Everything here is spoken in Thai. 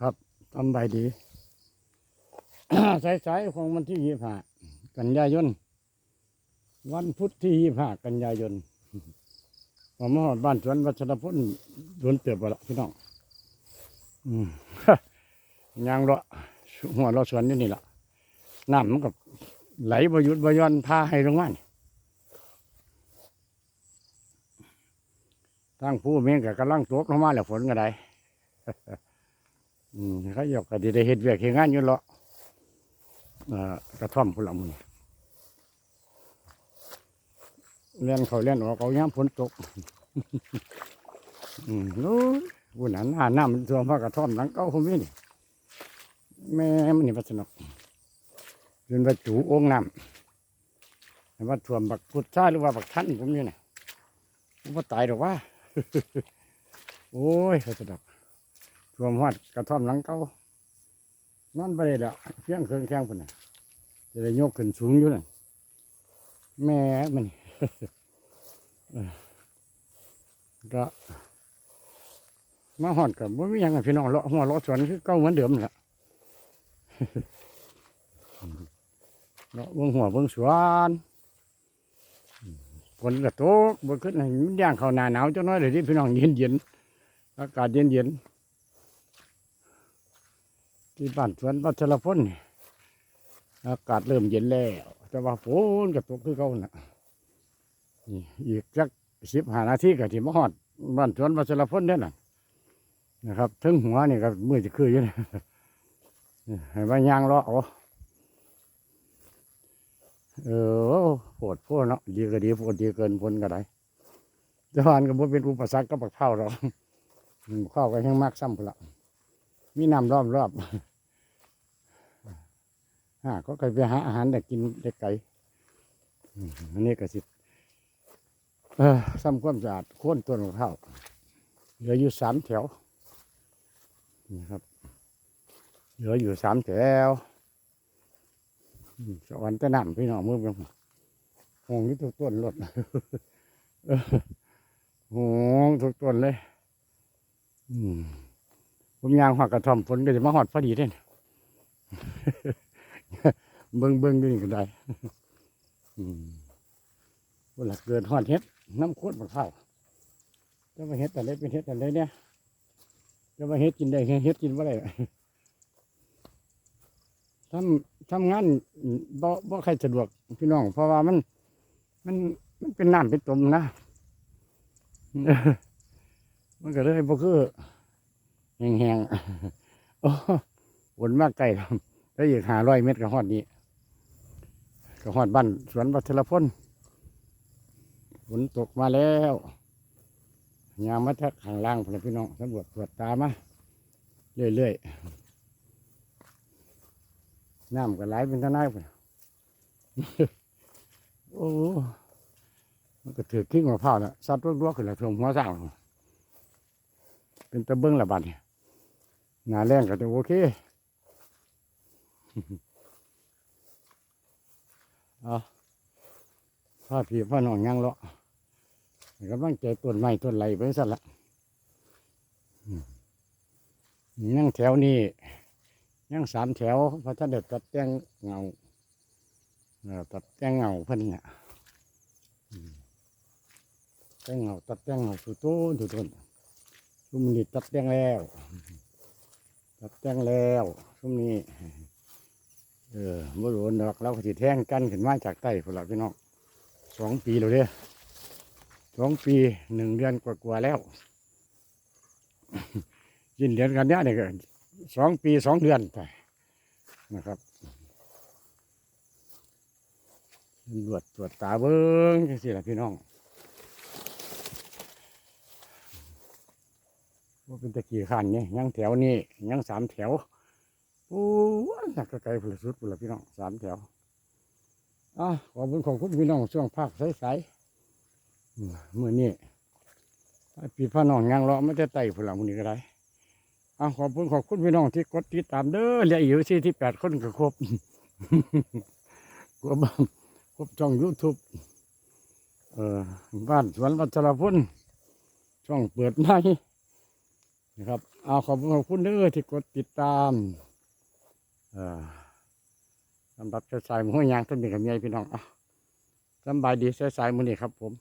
ครับทำใบดีสายๆของวันที่ยี่ห้ากันยายน วันพุธที่ยี่ห้ากันยายนผมมาหอดบ้านสวนวัชรพลโดนเติบไปละพี่น้องยางเลาะหัวเราสวนนี่นี่ละน้ำมันกับไหลบหยุดบหย้อนพาให้ลงมานี่ทางผู้เมงกับกำลังตกลงมาแล้วฝนก็ได้ อืมเขาอยากก็ได้เฮ็ดเวียกเฮ็ดงานอยู่เลาะเอ่อกระท่อมพุ่นละมึงเล่นเขาเล่นออกเอาย้ำฝนตกอืมนู้นวุ่นหน้าน้ำมันท่วมพระกระท่อมหลังเก้าคงมีนี่แม่มันนี่พัสนกเป็นวัตถุองน้ำแต่ว่าท่วมบักพุทธาหรือว่าบักท่านผมอยู่น่ะผมว่าตายหรอกว่า โอ้ยพัสนก ท่วมหอดกระท่อมหลังเก้านอนไปเลยเด้อเพียงเครื่องแข้งพุ่นน่ะจะได้ยกขึ้นสูงอยู่น่ะแม่มันก็มาหอดกับว่ามียังไงพี่น้องเลาะหัวเลาะสวนคือเก่าเหมือนเดิมแหละเลาะเบิ้งหัวเบิ้งสวนฝนกระตกบนขึ้นให้มันย่างเขาหนาหนาวจังน้อยเลยที่พี่น้องเย็นเย็นๆอากาศเย็นเย็นๆ ที่บ้านสวนวัชรพลนี่อากาศเริ่มเย็นแล้ว แต่ว่าฝนกระตกคือเก่าน่ะนี่อีกจักสิบห้านาทีก็ที่มหอดบ้านสวนวัชรพลเนี่ยน่ะนะครับถึงหัวนี่ก็มือจะคืออยู่นะให้มายางเลาะเอาเออปวดพวกเนาะดีก็ดีปวดดีเกินพ้นก็ได้จานก็บ่เป็นอุปสรรคกับบักเผาเราข้าวก็ยังมากซ้ำพละมีน้ำรอบรอบ ฮะก็ไปหาอาหารแต่กินเด็กไก่อันนี้ก็สิเออซ้ำความสะอาดโค่นต้นมะพร้าวเหลืออยู่สามแถวนี่ครับ เหลืออยู่สามแถวสวรรค์ต่น้ำพี่น้องมือเป็นหงนี่ทุกต้นรถเออหงทุกต้นเลยอืมผมยางหักกระท่อมฝนก็จะมาหอดพอดีเด้น เบิ้งเบิ้งอยู่นี่ก็ได้อืมเวลาเกิดหอดเฮ็ดน้ำโคตรมะพร้าวจะมาเฮ็ดแต่เล็กเป็นเฮ็ดแต่เล็กเนี่ยจะมาเฮ็ดกินได้เฮ็ดกินว่าไรทำทำงานบ่บ่ใครสะดวกพี่น้อง เพราะว่ามัน มันมันเป็นน้ำเป็นตมนะเออมันก็เลยบ่คือแห้งๆโอ้วนมากไกลแล้ว แล้วอีกห้าร้อยเมตรก็ฮอดนี้ก็ฮอดบ้านสวนวัชรพลฝนตกมาแล้วยามมาทักข้างล่างพลพี่น้องสำรวจตรวจตามาเรื่อยๆน้ำก็ไหลเป็นทางไหนไปโอ้มันก็ถือกิ้งมะพร้าวนะซัดรวกๆขึ้นแล้วท่วมหัวสร้างเป็นตะเบิ้งละบาดเนี่ยหนาแรงก็จะโอเค เอาพ่อพี่พ่อน้องยังเลาะกำลังใจต้นไม้ต้นไหลไปสั่นละอืมยังแถวนี้ยังสามแถวพระท่านเด็ดตัดแต่งเงาตัดแต่งเงาเพิ่นเนี่ยแต่งเงาตัดแต่งเงาสุดต้นสุดต้นชุมนี้ตัดแต่งแล้ว ตัดแต่งแล้วชุมนี้ เออบ่รู้ดอกเราก็สิแท่งกันขึ้นมาจากใต้พุ่นละพี่น้องสองปีแล้วเด้อสองปีหนึ่งเดือนกว่าๆแล้ว ยินเดือนกันเนี้ยเนี่ยสองปีสองเดือนไปนะครับตรวจตรวจตาเบิ้งจังสิล่ะพี่น้องว่าเป็นตะกี้ขันเนี่ยยังแถวนี้ยังสามแถว โอ้ยอยากไกลๆพุ่นลสุดพุ่นลพี่น้องสามแถวอะขอบคุณของคุณพี่น้องช่วงภาคใสๆอืมมื่อนี้ให้พี่พ่อน้องยังรอไม่ได้ไต่ผลมือนี้ก็ได้อะขอบคุณขอบคุณพี่น้องที่กดติดตามเด้อเหลืออยู่ที่ที่แปดคนก็ครบครบครบช่องยูทูบเอ่อบ้านสวนวัชรพลช่องเปิดใหม่นะครับเอาขอบคุณขอบคุณเด้อที่กดติดตาม สำหรับเสื้อสายๆมือยางต้นนี้กับเมียพี่น้องอะสบายดีเสื้อสายๆมือนี่ครับผม